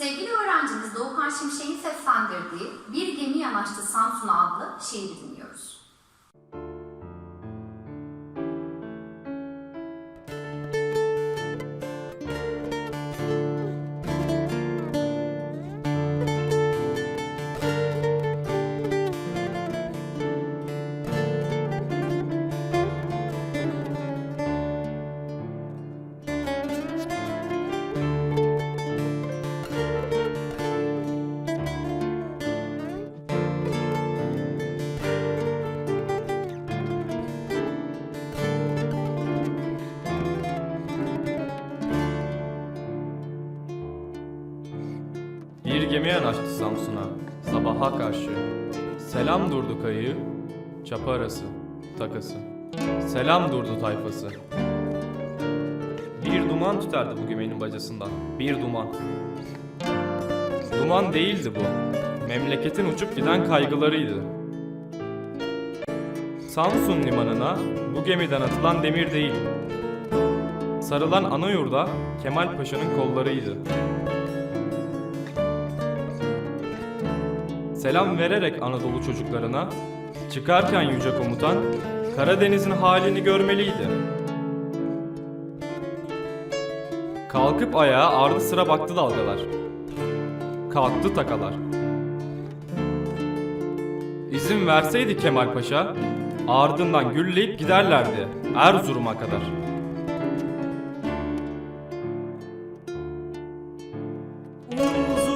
Sevgili öğrencimiz Doğukan Şimşek'in seslendirdiği Bir Gemi Yanaştı Samsun'a adlı şiiri dinliyoruz. Bir gemi yanaştı Samsun'a sabaha karşı. Selam durdu kayığı, çapa arası, takası. Selam durdu tayfası. Bir duman tüterdi bu geminin bacasından, bir duman. Duman değildi bu, memleketin uçup giden kaygılarıydı. Samsun limanına bu gemiden atılan demir değil, sarılan ana yurda Kemal Paşa'nın kollarıydı. Selam vererek Anadolu çocuklarına, çıkarken yüce komutan, Karadeniz'in halini görmeliydi. Kalkıp ayağa ardı sıra baktı dalgalar. Kalktı takalar. İzin verseydi Kemal Paşa, ardından gülleyip giderlerdi Erzurum'a kadar. Uzun